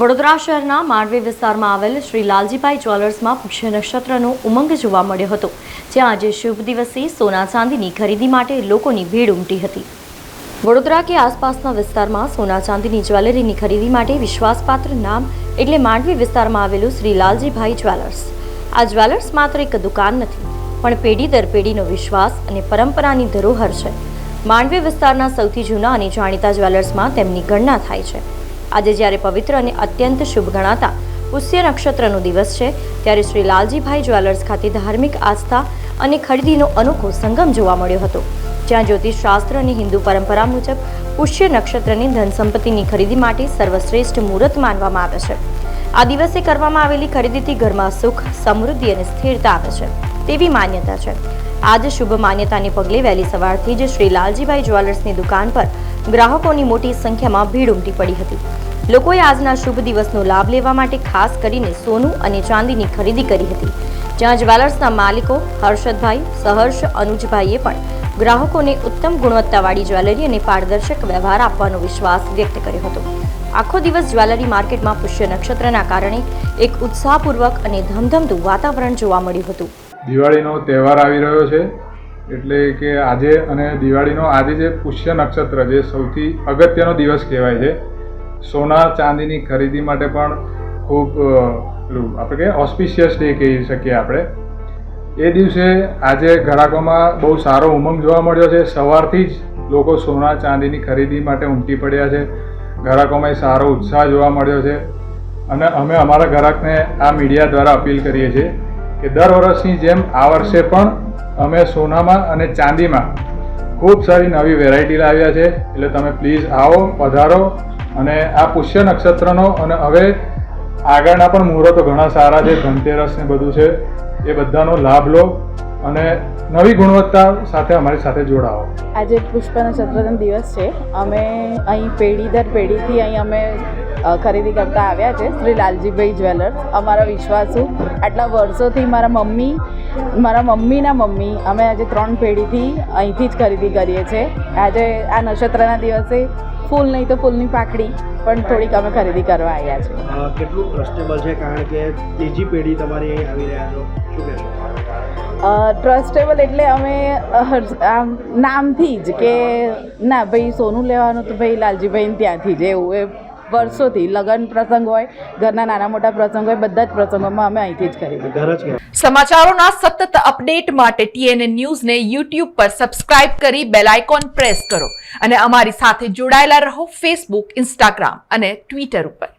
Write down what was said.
વડોદરા શહેરના માંડવી વિસ્તારમાં આવેલ શ્રી લાલજીભાઈ જ્વેલર્સમાં પુષ્ય નક્ષત્રનો ઉમંગ જોવા મળ્યો હતો, જ્યાં આજે શુભ દિવસે સોના ચાંદીની ખરીદી માટે લોકોની ભીડ ઉમટી હતી. વડોદરા કે આસપાસના વિસ્તારમાં સોના ચાંદીની જ્વેલરીની ખરીદી માટે વિશ્વાસપાત્ર નામ એટલે માંડવી વિસ્તારમાં આવેલું શ્રી લાલજીભાઈ જ્વેલર્સ. આ જ્વેલર્સ માત્ર એક દુકાન નથી, પણ પેઢી દર પેઢીનો વિશ્વાસ અને પરંપરાની ધરોહર છે. માંડવી વિસ્તારના સૌથી જૂના અને જાણીતા જ્વેલર્સમાં તેમની ગણના થાય છે. આજે જ્યારે પવિત્ર અને અત્યંત શુભ ગણાતા પુષ્ય નક્ષત્રનો દિવસ છે, ત્યારે શ્રી લાલજીભાઈ જ્વેલર્સ ખાતે ધાર્મિક આસ્થા અને ખરીદીનો અનોખો સંગમ જોવા મળ્યો હતો. જ્યાં જ્યોતિષ શાસ્ત્ર અને હિન્દુ પરંપરા મુજબ પુષ્ય નક્ષત્રની ધન સંપત્તિની ખરીદી માટે સર્વશ્રેષ્ઠ મુહૂર્ત માનવામાં આવે છે. આ દિવસે કરવામાં આવેલી ખરીદીથી ઘરમાં સુખ, સમૃદ્ધિ અને સ્થિરતા આવે છે. તેવી માન્યતા છે. આજ શુભ માન્યતાને પગલે વહેલી સવારથી જ શ્રી લાલજીભાઈ જ્વેલર્સની દુકાન પર ગ્રાહકોની મોટી સંખ્યામાં ભીડ ઉમટી પડી હતી. લોકોએ આજના શુભ દિવસનો લાભ લેવા માટે ખાસ કરીને સોનું અને ચાંદીની ખરીદી કરી હતી. જ્યાં જ્વેલર્સના માલિકો હર્ષદભાઈ, સહર્ષ, અનુજભાઈએ પણ ગ્રાહકોને ઉત્તમ ગુણવત્તાવાળી જ્વેલરી અને પારદર્શક વ્યવહાર આપવાનો વિશ્વાસ વ્યક્ત કર્યો હતો. આખો દિવસ જ્વેલરી માર્કેટમાં પુષ્ય નક્ષત્રના કારણે એક ઉત્સાહપૂર્વક અને ધમધમતું વાતાવરણ જોવા મળ્યું હતું. દિવાળીનો તહેવાર આવી રહ્યો છે. એટલે કે આજે અને દિવાળીનો આજે જે પુષ્ય નક્ષત્ર, જે સૌથી અગત્યનો દિવસ કહેવાય છે, સોના ચાંદીની ખરીદી માટે પણ ખૂબ પેલું આપણે કહીએ ઓસ્પિશિયસ ડે કહી શકીએ આપણે. એ દિવસે આજે ગ્રાહકોમાં બહુ સારો ઉમંગ જોવા મળ્યો છે. સવારથી જ લોકો સોના ચાંદીની ખરીદી માટે ઉમટી પડ્યા છે. ગ્રાહકોમાં સારો ઉત્સાહ જોવા મળ્યો છે. અને અમે અમારા ગ્રાહકને આ મીડિયા દ્વારા અપીલ કરીએ છીએ કે દર વર્ષની જેમ આ વર્ષે પણ અમે સોનામાં અને ચાંદીમાં ખૂબ સારી નવી વેરાયટી લાવ્યા છે. એટલે તમે પ્લીઝ આવો, પધારો અને આ પુષ્ય નક્ષત્રનો અને હવે આગળના પણ મુહૂર્તો ઘણા સારા છે. ધનતેરસ ને બધું છે. એ બધાનો લાભ લો અને નવી ગુણવત્તા સાથે અમારી સાથે જોડાઓ. આજે પુષ્પ નક્ષત્રનો દિવસ છે. અમે અહીં પેઢી દર પેઢીથી અહીં અમે ખરીદી કરતા આવ્યા છે. શ્રી લાલજીભાઈ જ્વેલર્સ. અમારા વિશ્વાસુ આટલા વર્ષોથી મારા મમ્મી મારા મમ્મીના મમ્મી અમે આજે ત્રણ પેઢીથી અહીંથી જ ખરીદી કરીએ છીએ. આજે આ નક્ષત્રના દિવસે ફૂલ નહીં તો ફૂલની પાકડી પણ થોડીક અમે ખરીદી કરવા આવ્યા છીએ. કેટલું ટ્રસ્ટેબલ છે? કારણ કે ત્રીજી પેઢી તમારી આવી રહ્યા છો. શું કહેશો? ટ્રસ્ટેબલ એટલે અમે નામથી જ કે ના ભાઈ સોનું લેવાનું તો ભાઈ લાલજીભાઈ ત્યાંથી જ એવું એ વર્ષોથી લગ્ન પ્રસંગ હોય ઘરના નાના મોટા પ્રસંગ હોય બધા જ પ્રસંગોમાં અમે અહીંથી જ ખરીદી કહેવાય. સમાચારોના સતત અપડેટ માટે ટીએનએ ન્યૂઝને યુટ્યુબ પર સબસ્ક્રાઇબ કરી બેલ આઇકોન પ્રેસ કરો અને અમારી સાથે જોડાયેલા રહો ફેસબુક ઇન્સ્ટાગ્રામ અને ટ્વિટર ઉપર.